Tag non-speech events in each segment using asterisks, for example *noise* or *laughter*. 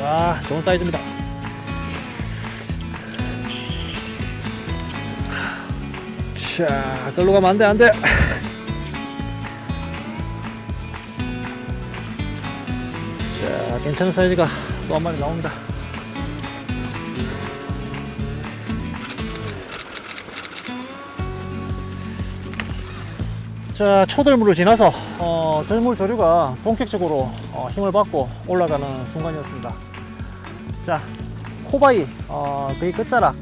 와 좋은 사이즈입니다. 자 끌로 가면 안 돼 안 돼. 자 괜찮은 사이즈가 또 한 마리 나옵니다. 자 초들물을 지나서 어, 들물 조류가 본격적으로 어, 힘을 받고 올라가는 순간이었습니다 자 코바이 어, 거의 끝자락.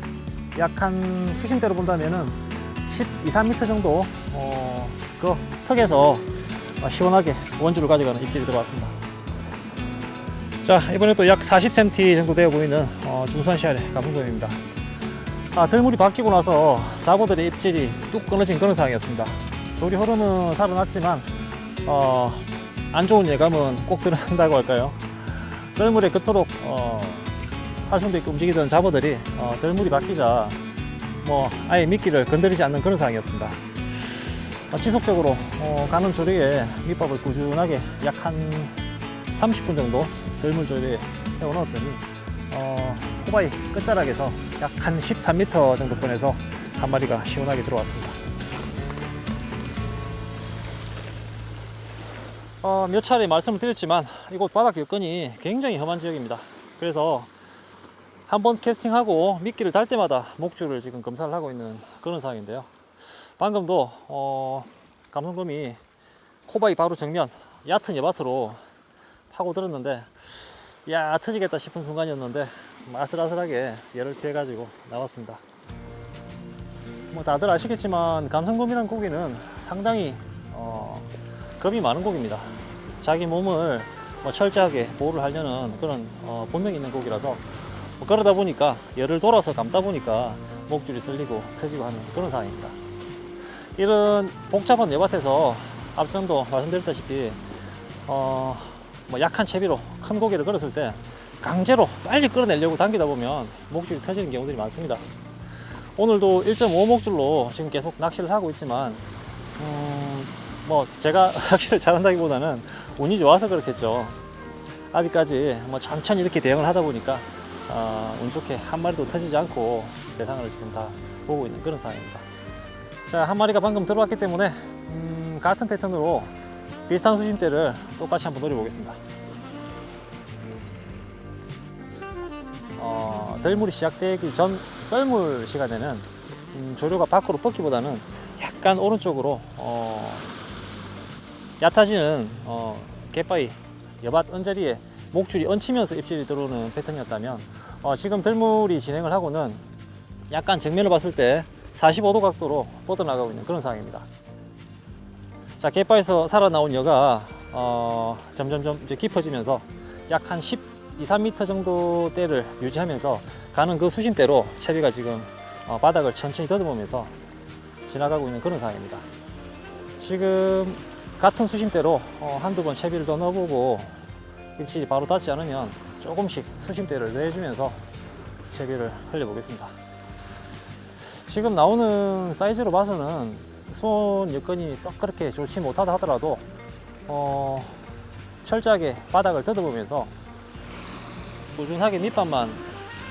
약 한 수심대로 본다면은 12, 3m 정도 어, 그 턱에서 어, 시원하게 원주를 가져가는 입질이 들어왔습니다. 자 이번에 또 약 40cm 정도 되어 보이는 어, 중산 시알의 감성돔입니다. 아, 들물이 바뀌고 나서 자보들의 입질이 뚝 끊어진 그런 상황이었습니다. 조리 흐름은 살아났지만 어, 안 좋은 예감은 꼭 드러난다고 할까요? 썰물에 그토록 어, 활성도 있게 움직이던 잡어들이 어, 들물이 바뀌자 뭐 아예 미끼를 건드리지 않는 그런 상황이었습니다. 어, 지속적으로 어, 가는 조리에 밑밥을 꾸준하게 약 한 30분 정도 들물 조리에 해워 넣었더니 어, 코바이 끝자락에서 약 한 13m 정도 권에서 한 마리가 시원하게 들어왔습니다. 어, 몇 차례 말씀을 드렸지만 이곳 바닥 여건이 굉장히 험한 지역입니다. 그래서 한번 캐스팅하고 미끼를 달 때마다 목줄을 지금 검사를 하고 있는 그런 상황인데요. 방금도 어, 감성돔이 코바이 바로 정면 얕은 예바트로 파고 들었는데 야 터지겠다 싶은 순간이었는데 아슬아슬하게 열을 피해가지고 나왔습니다. 뭐 다들 아시겠지만 감성돔이라는 고기는 상당히 어, 겁이 많은 고기입니다. 자기 몸을 뭐 철저하게 보호를 하려는 그런 어, 본능이 있는 고기라서 뭐 그러다 보니까 열을 돌아서 감다 보니까 목줄이 쓸리고 터지고 하는 그런 상황입니다. 이런 복잡한 예밭에서 앞전도 말씀드렸다시피 어, 뭐 약한 채비로 큰 고기를 걸었을 때 강제로 빨리 끌어내려고 당기다 보면 목줄이 터지는 경우들이 많습니다. 오늘도 1.5 목줄로 지금 계속 낚시를 하고 있지만 음, 뭐 제가 *laughs* 낚시를 잘한다기보다는 운이 좋아서 그렇겠죠. 아직까지 뭐 천천히 이렇게 대응을 하다 보니까 어, 운 좋게 한 마리도 터지지 않고 대상을 지금 다 보고 있는 그런 상황입니다. 자, 한 마리가 방금 들어왔기 때문에 음, 같은 패턴으로 비슷한 수심대를 똑같이 한번 노려보겠습니다. 어, 덜물이 시작되기 전 썰물 시간에는 음, 조류가 밖으로 뻗기보다는 약간 오른쪽으로 어, 얕아지는 어, 갯바위 여밭 언저리에 목줄이 얹히면서 입질이 들어오는 패턴이었다면 어, 지금 들물이 진행을 하고는 약간 정면을 봤을 때 45도 각도로 뻗어나가고 있는 그런 상황입니다. 자, 갯바에서 살아나온 여가 어, 점점점 이제 깊어지면서 약 한 10, 2, 3m 정도 대를 유지하면서 가는 그 수심대로 채비가 지금 어, 바닥을 천천히 더듬으면서 지나가고 있는 그런 상황입니다. 지금 같은 수심대로 어, 한두 번 채비를 더 넣어보고 입질이 바로 닿지 않으면 조금씩 수심대를 내주면서 채비를 흘려보겠습니다. 지금 나오는 사이즈로 봐서는 수온 여건이 썩 그렇게 좋지 못하다 하더라도 어, 철저하게 바닥을 뜯어보면서 꾸준하게 밑밥만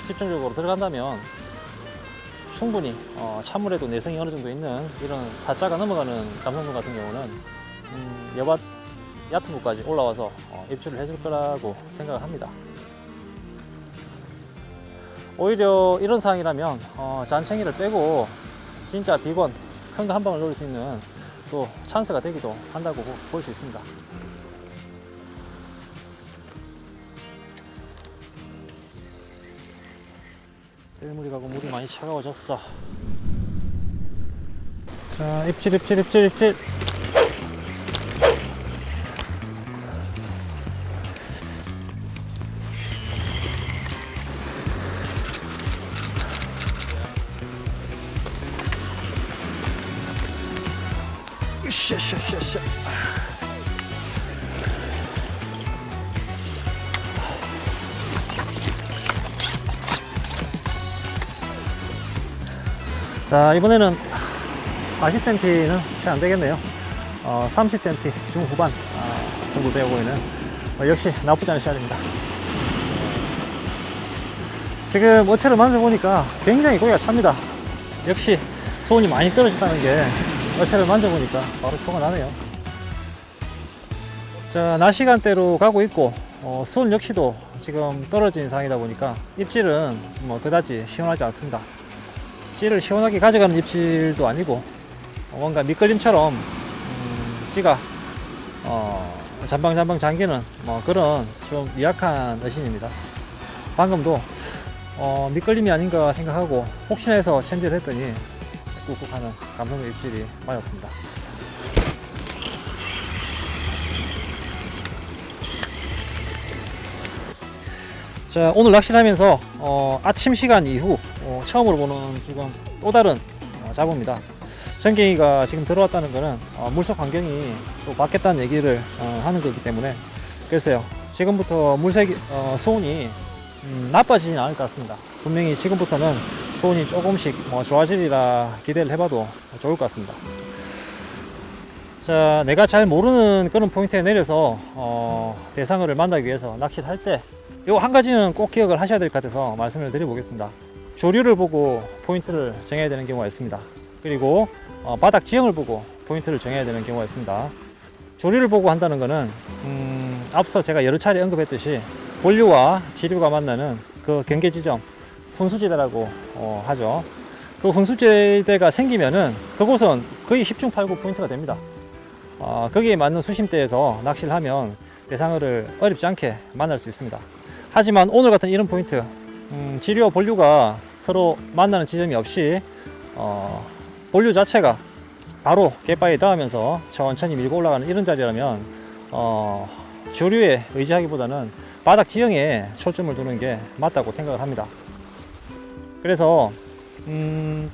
집중적으로 들어간다면 충분히 어, 찬물에도 내성이 어느 정도 있는 이런 사자가 넘어가는 감성돔 같은 경우는 음, 여밭 얕은 곳까지 올라와서 어, 입질을 해줄 거라고 생각을 합니다. 오히려 이런 상황이라면 어, 잔챙이를 빼고 진짜 비건 큰 거 한 방을 노릴 수 있는 또 찬스가 되기도 한다고 볼 수 있습니다. 뜰물이 가고 물이 많이 차가워졌어. 자, 입질, 입질, 입질, 입질. 자 이번에는 40cm는 채안 되겠네요. 어, 30cm 중후반 아, 정도 되어 보이는 어, 역시 나쁘지 않은 시간입니다. 지금 어체를 만져보니까 굉장히 고기가 찹니다. 역시 수온이 많이 떨어졌다는 게 어체를 만져보니까 바로 표가 나네요. 자, 낮 시간대로 가고 있고, 어, 수온 역시도 지금 떨어진 상황이다 보니까 입질은 뭐 그다지 시원하지 않습니다. 찌를 시원하게 가져가는 입질도 아니고, 어, 뭔가 밑걸림처럼, 음, 찌가, 어, 잠방잠방 잠기는 뭐 그런 좀 미약한 어신입니다. 방금도 어, 밑걸림이 아닌가 생각하고 혹시나 해서 챔질을 했더니 꾹꾹 하는 감성의 입질이 맞았습니다. 자, 오늘 낚시를 하면서 어, 아침 시간 이후 어, 처음으로 보는 지금 또 다른 어, 잡어입니다. 전갱이가 지금 들어왔다는 것은 어, 물속 환경이 또 바뀌었다는 얘기를 어, 하는 거기 때문에 글쎄요 지금부터 물색 어, 수온이 음, 나빠지진 않을 것 같습니다. 분명히 지금부터는 수온이 조금씩 뭐 좋아지리라 기대를 해봐도 좋을 것 같습니다. 자, 내가 잘 모르는 그런 포인트에 내려서 어, 대상어를 만나기 위해서 낚시를 할때 요 한 가지는 꼭 기억을 하셔야 될 것 같아서 말씀을 드려보겠습니다. 조류를 보고 포인트를 정해야 되는 경우가 있습니다. 그리고 어, 바닥 지형을 보고 포인트를 정해야 되는 경우가 있습니다. 조류를 보고 한다는 것은 음, 앞서 제가 여러 차례 언급했듯이 본류와 지류가 만나는 그 경계 지점 훈수지대라고 어, 하죠. 그 훈수지대가 생기면은 그곳은 거의 10중 8구 포인트가 됩니다. 어, 거기에 맞는 수심대에서 낚시를 하면 대상어를 어렵지 않게 만날 수 있습니다. 하지만 오늘 같은 이런 포인트, 음, 지류와 본류가 서로 만나는 지점이 없이 어, 본류 자체가 바로 갯바위에 닿으면서 천천히 밀고 올라가는 이런 자리라면 어, 조류에 의지하기보다는 바닥 지형에 초점을 두는 게 맞다고 생각을 합니다. 그래서 음,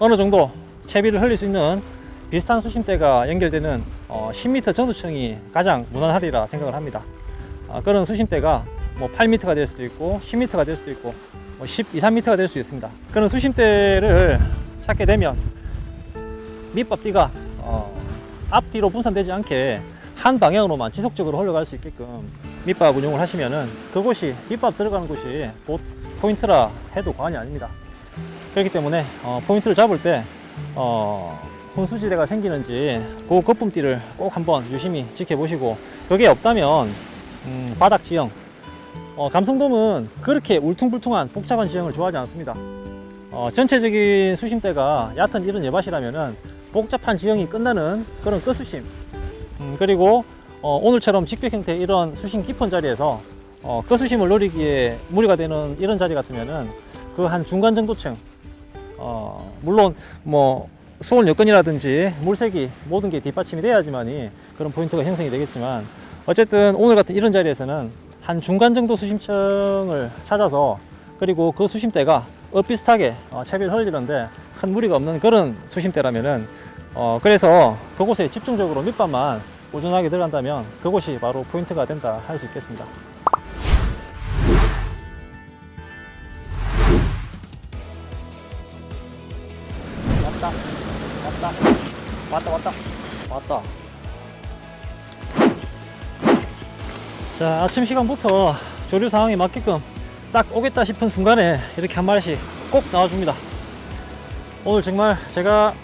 어느 정도 채비를 흘릴 수 있는 비슷한 수심대가 연결되는 어, 10m 정도층이 가장 무난하리라 생각을 합니다. 아, 그런 수심대가 뭐 8m가 될 수도 있고 10m가 될 수도 있고 뭐 10, 2, 3m가 될 수 있습니다. 그런 수심대를 찾게 되면 밑밥띠가 어, 앞뒤로 분산되지 않게 한 방향으로만 지속적으로 흘러갈 수 있게끔 밑밥 운용을 하시면은 그곳이 밑밥 들어가는 곳이 곧 포인트라 해도 과언이 아닙니다. 그렇기 때문에 어, 포인트를 잡을 때 어, 훈수지대가 생기는지 그 거품띠를 꼭 한번 유심히 지켜보시고 그게 없다면 음, 바닥 지형 어, 감성돔은 그렇게 울퉁불퉁한 복잡한 지형을 좋아하지 않습니다. 어, 전체적인 수심대가 얕은 이런 예밭이라면은 복잡한 지형이 끝나는 그런 끝수심 음, 그리고 어, 오늘처럼 직벽 형태의 이런 수심 깊은 자리에서 어, 끝수심을 노리기에 무리가 되는 이런 자리 같으면은 그 한 중간 정도층 어, 물론 뭐 수온 여건이라든지 물색이 모든 게 뒷받침이 돼야지만이 그런 포인트가 형성이 되겠지만 어쨌든 오늘 같은 이런 자리에서는 한 중간 정도 수심층을 찾아서 그리고 그 수심대가 엇비슷하게 어, 채비를 흘리는데 큰 무리가 없는 그런 수심대라면은 어, 그래서 그곳에 집중적으로 밑밥만 꾸준하게 들어간다면 그곳이 바로 포인트가 된다 할 수 있겠습니다. 왔다, 왔다, 왔다, 왔다, 왔다. 자, 아침 시간부터 조류 상황에 맞게끔 딱 오겠다 싶은 순간에 이렇게 한 마리씩 꼭 나와줍니다. 오늘 정말 제가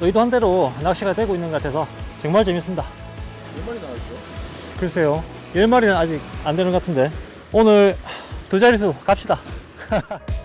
의도한 대로 낚시가 되고 있는 것 같아서 정말 재밌습니다. 몇 마리 나왔죠? 글쎄요. 10마리는 아직 안 되는 것 같은데 오늘 두 자릿수 갑시다. *laughs*